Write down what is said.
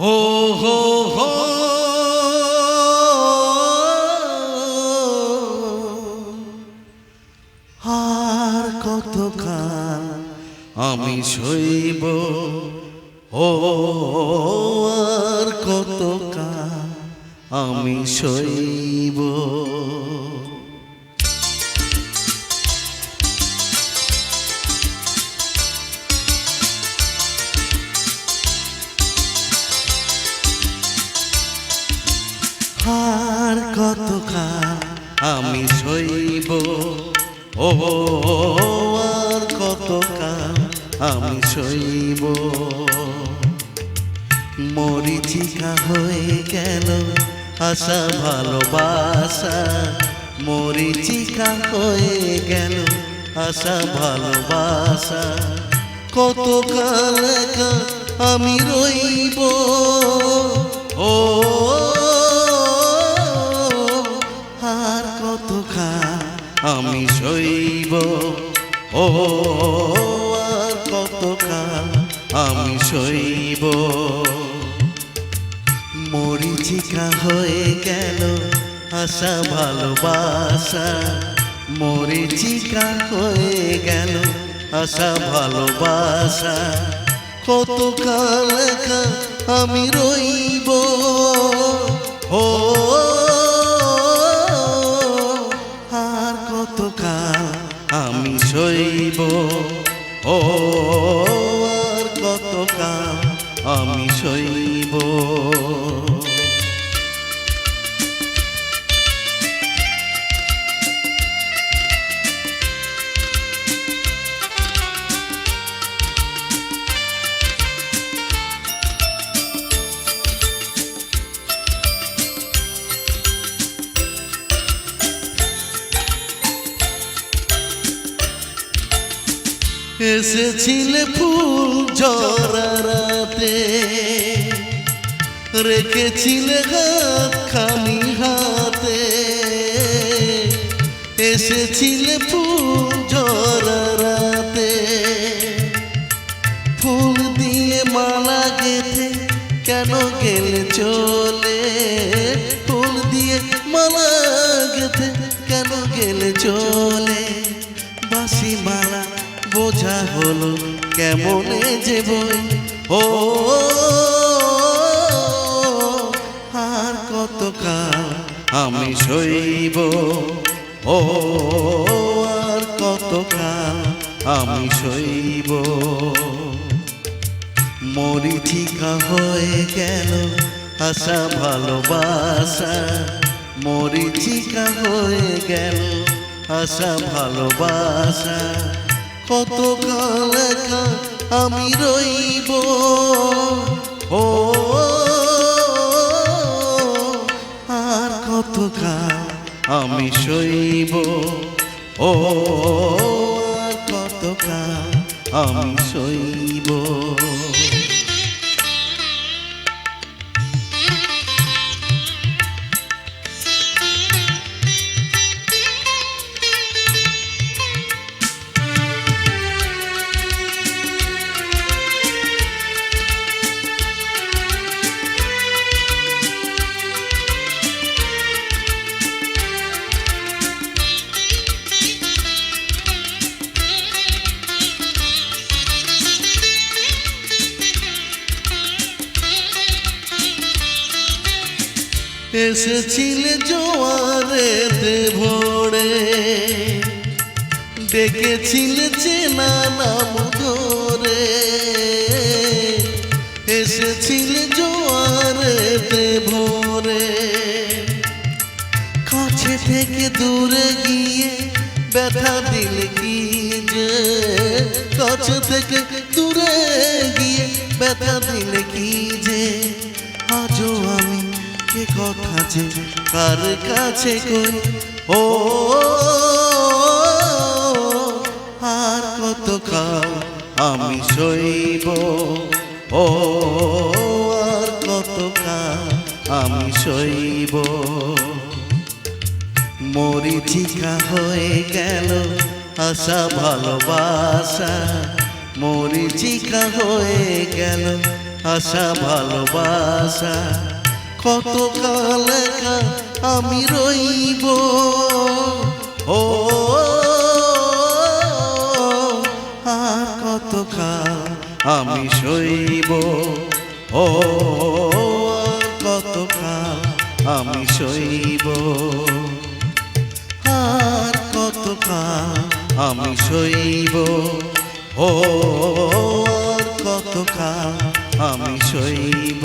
হো হো হো। আর কতক্ষণ আমি সইব? ও আর কতক্ষণ আমি সইব? কতক্ষণ আমি সইব। ও, আর কতক্ষণ আমি সইব। মরিচিকা হয়ে গেল আশা, ভালোবাসা। মরিচিকা হয়ে গেল আশা, ভালোবাসা। কতকাল একা আমি রইব। ও সইব ও, আর কতকাল আমি সইব। মরিচিকা হয়ে গেল আশা, ভালোবাসা। মরিচিকা হয়ে গেল আশা, ভালোবাসা। কতকাল আমি রইব। ও আর কত কাম আমি সইব? এসেছিলে ফুল জরারাতে রেখেছিলে হাত খালি হাতে। এসেছিলে ফুল জরারাতে ফুল দিয়ে মালা গেথে কেন গেলে চলে? হলো কেমনে যে বই? ও, আর কতকাল আমি সইব? ও, আর কতকাল আমি সইব? মরিচিকা হয়ে গেল আশা, ভালোবাসা। মরিচিকা হয়ে গেল আশা, ভালোবাসা। কত কাল একা আমি রইব? ও, আর কত কাল আমি সইব? ও, আর কত কাল আমি সইব? এসেছিলে জোয়ারেতে ভোরে। ডেকেছিলে চেনা নাম ধরে এসেছিলে জোয়ারেতে ভোরে। কাছে থেকে দূরে গিয়ে ব্যথা দিলে কি যে। কাছে থেকে দূরে গিয়ে ব্যথা দিলে কি যে। আজও কথা যে কার কাছে কই ও, আর কত কাল আমি সইব? ও, আর কত কাল আমি সইব? মরিচিকা হয়ে গেল আশা, ভালোবাসা। মরিচিকা হয়ে গেল আশা, ভালোবাসা। কত কাল আমি রইব? ও, আর কত কাল আমি সইব? ও কত কাল আমি সইব? আর কত কাল আমি সইব? ও কত কাল আমি সইব?